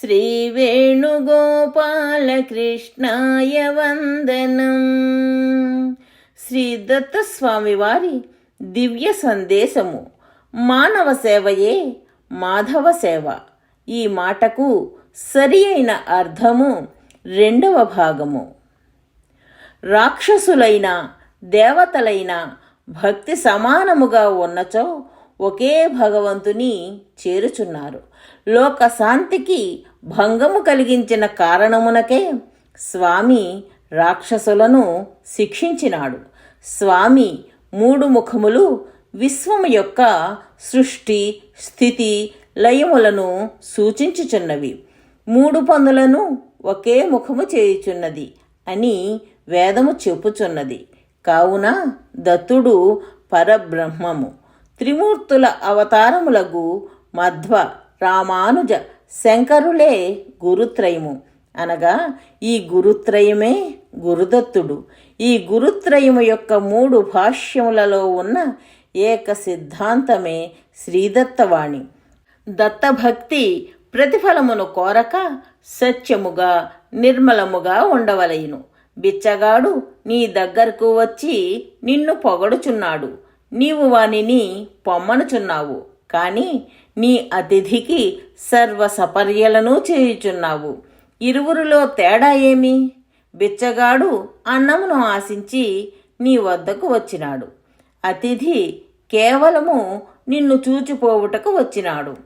శ్రీవేణుగోపాలకృష్ణాయ వందనం. శ్రీ దత్తస్వామి వారి దివ్య సందేశము. మానవ సేవయే మాధవ సేవ. ఈ మాటకు సరి అయిన అర్థము రెండవ భాగము. రాక్షసులైన దేవతలైన భక్తి సమానముగా ఉన్నచో ఒకే భగవంతుని చేరుచున్నారు. లోకశాంతికి భంగము కలిగించిన కారణమునకే స్వామి రాక్షసులను శిక్షించినాడు. స్వామి మూడు ముఖములు విశ్వము యొక్క సృష్టి స్థితి లయములను సూచించుచున్నవి. మూడు పనులను ఒకే ముఖము చేయుచున్నది అని వేదము చెప్పుచున్నది. కావున దత్తుడు పరబ్రహ్మము. త్రిమూర్తుల అవతారములకు మధ్వ రామానుజ శంకరులే గురుత్రయము. అనగా ఈ గురుత్రయమే గురుదత్తుడు. ఈ గురుత్రయము యొక్క మూడు భాష్యములలో ఉన్న ఏక సిద్ధాంతమే శ్రీదత్తవాణి. దత్తభక్తి ప్రతిఫలమును కోరక సత్యముగా నిర్మలముగా ఉండవలయును బిచ్చగాడు నీ దగ్గరకు వచ్చి నిన్ను పొగడుచున్నాడు. నీవు వానిని పొమ్మనుచున్నావు. కానీ నీ అతిథికి సర్వ సపర్యలను చేయుచున్నావు. ఇరువురిలో తేడా ఏమి? బిచ్చగాడు అన్నమును ఆశించి నీ వద్దకు వచ్చినాడు. అతిథి కేవలము నిన్ను చూచిపోవుటకు వచ్చినాడు.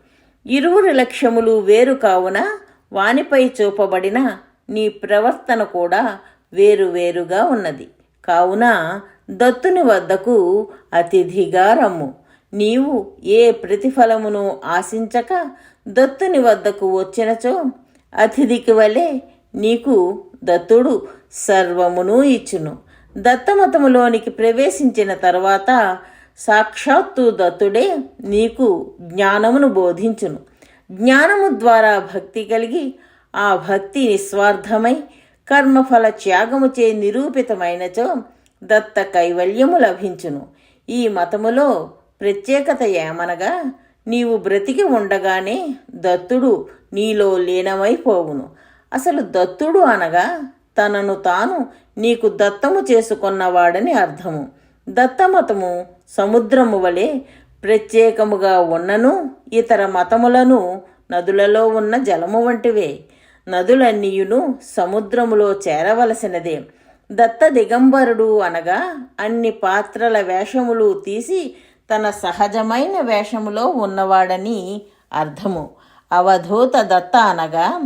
ఇరువురి లక్ష్యములు వేరు కావున వానిపై చూపబడిన నీ ప్రవర్తన కూడా వేరువేరుగా ఉన్నది. కావున దత్తుని వద్దకు అతిథిగా రమ్ము. నీవు ఏ ప్రతిఫలమును ఆశించక దత్తుని వద్దకు వచ్చినచో అతిథికి వలె నీకు దత్తుడు సర్వమును ఇచ్చును. దత్తమతములోనికి ప్రవేశించిన తర్వాత సాక్షాత్తు దత్తుడే నీకు జ్ఞానమును బోధించును. జ్ఞానము ద్వారా భక్తి కలిగి ఆ భక్తి నిస్వార్థమై కర్మఫల త్యాగముచే నిరూపితమైనచో దత్త కైవల్యము లభించును. ఈ మతములో ప్రత్యేకత ఏమనగా నీవు బ్రతికి ఉండగానే దత్తుడు నీలో లీనమైపోవును. అసలు దత్తుడు అనగా తనను తాను నీకు దత్తము చేసుకున్నవాడని అర్థము. దత్తమతము సముద్రము వలె ప్రత్యేకముగా ఉన్నను ఇతర మతములను నదులలో ఉన్న జలము వంటివే. నదులన్నీయును సముద్రములో చేరవలసినదే. దత్త దిగంబరుడు అనగా అన్ని పాత్రల వేషములు తీసి తన సహజమైన వేషములో ఉన్నవాడని అర్థము. అవధూత దత్త అనగా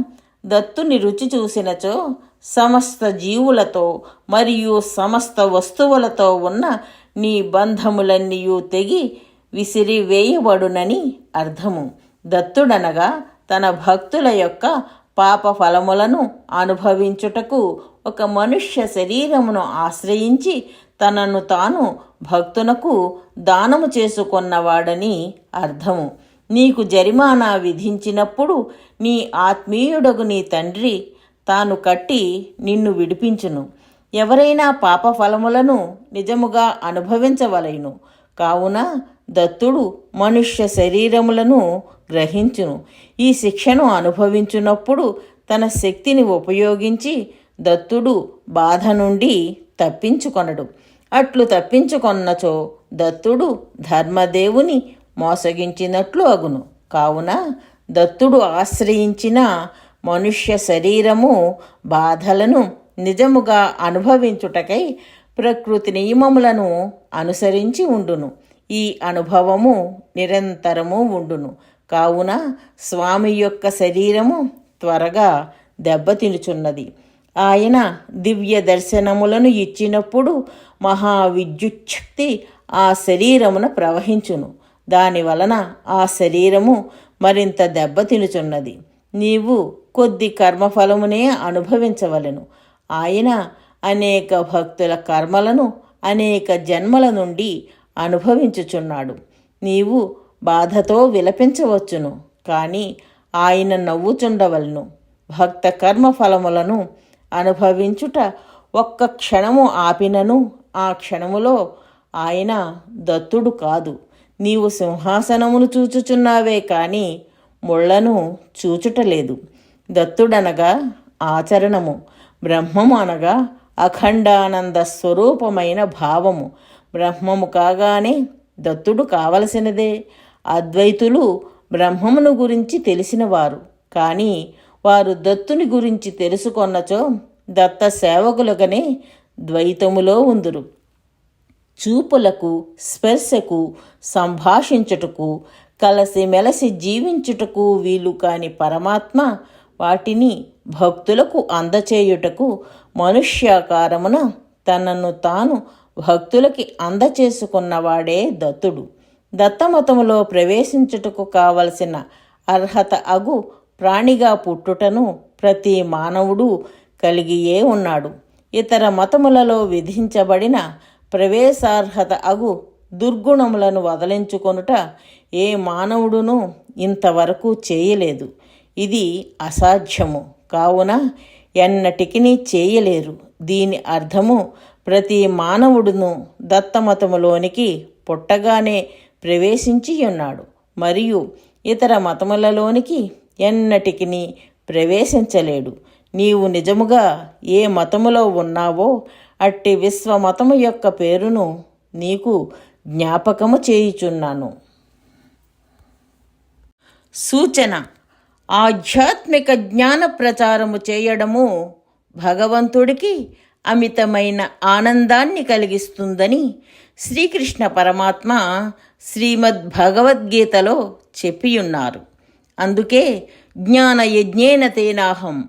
దత్తుని రుచి చూసినచో సమస్త జీవులతో మరియు సమస్త వస్తువులతో ఉన్న నీ బంధములన్నీయు తెగి విసిరివేయబడునని అర్థము. దత్తుడనగా తన భక్తుల యొక్క పాప ఫలములను అనుభవించుటకు ఒక మనుష్య శరీరమును ఆశ్రయించి తనను తాను భక్తునకు దానము చేసుకొన్నవాడని అర్థము. నీకు జరిమానా విధించినప్పుడు నీ ఆత్మీయుడగు నీ తండ్రి తాను కట్టి నిన్ను విడిపించును. ఎవరైనా పాప ఫలములను నిజముగా అనుభవించవలెను. కావున దత్తుడు మనుష్య శరీరములను గ్రహించును. ఈ శిక్షను అనుభవించున్నప్పుడు తన శక్తిని ఉపయోగించి దత్తుడు బాధ నుండి తప్పించుకొనడు. అట్లు తప్పించుకొన్నచో దత్తుడు ధర్మదేవుని మోసగించినట్లు అగును. కావున దత్తుడు ఆశ్రయించిన మనుష్య శరీరము బాధలను నిజముగా అనుభవించుటకై ప్రకృతి నియమములను అనుసరించి ఉండును. ఈ అనుభవము నిరంతరము ఉండును. కావున స్వామి యొక్క శరీరము త్వరగా దెబ్బతినుచున్నది. ఆయన దివ్య దర్శనములను ఇచ్చినప్పుడు మహావిద్యుచ్ఛక్తి ఆ శరీరమున ప్రవహించును. దాని వలన ఆ శరీరము మరింత దెబ్బతినుచున్నది. నీవు కొద్ది కర్మఫలమునే అనుభవించవలెను. ఆయన అనేక భక్తుల కర్మలను అనేక జన్మల నుండి అనుభవించుచున్నాడు. నీవు బాధతో విలపించవచ్చును కానీ ఆయన నవ్వుచుండవలను. భక్త కర్మఫలములను అనుభవించుట ఒక్క క్షణము ఆపినను ఆ క్షణములో ఆయన దత్తుడు కాదు. నీవు సింహాసనమును చూచుచున్నావే కాని ముళ్ళను చూచుటలేదు. దత్తుడనగా ఆచరణము బ్రహ్మము అనగా అఖండానంద స్వరూపమైన భావము. బ్రహ్మము కాగానే దత్తుడు కావలసినదే. అద్వైతులు బ్రహ్మమును గురించి తెలిసినవారు. కానీ వారు దత్తుని గురించి తెలుసుకొన్నచో దత్త సేవకులుగానే ద్వైతములో ఉందురు. చూపులకు స్పర్శకు సంభాషించుటకు కలసి మెలసి జీవించుటకు వీలు కాని పరమాత్మ వాటిని భక్తులకు అందచేయుటకు మనుష్యాకారమున తనను తాను భక్తులకి అందచేసుకున్నవాడే దత్తుడు. దత్తమతములో ప్రవేశించుటకు కావలసిన అర్హత అగు ప్రాణిగా పుట్టుటను ప్రతి మానవుడు కలిగియే ఉన్నాడు. ఇతర మతములలో విధించబడిన ప్రవేశార్హత అగు దుర్గుణములను వదలించుకొనుట ఏ మానవుడును ఇంతవరకు చేయలేదు. ఇది అసాధ్యము. కావున ఎన్నటికిని చేయలేరు. దీని అర్థము ప్రతి మానవుడును దత్తమతములోనికి పుట్టగానే ప్రవేశించి ఉన్నాడు మరియు ఇతర మతములలోనికి ఎన్నటికిని ప్రవేశించలేడు. నీవు నిజముగా ఏ మతములో ఉన్నావో అట్టి విశ్వమతము యొక్క పేరును నీకు జ్ఞాపకము చేయుచున్నాను. సూచన. ఆధ్యాత్మిక జ్ఞాన ప్రచారము చేయడము భగవంతుడికి అమితమైన ఆనందాన్ని కలిగిస్తుందని శ్రీకృష్ణ పరమాత్మ శ్రీమద్ భగవద్గీతలో చెప్పియున్నారు. అందుకే జ్ఞాన యజ్ఞేన తేనాహం.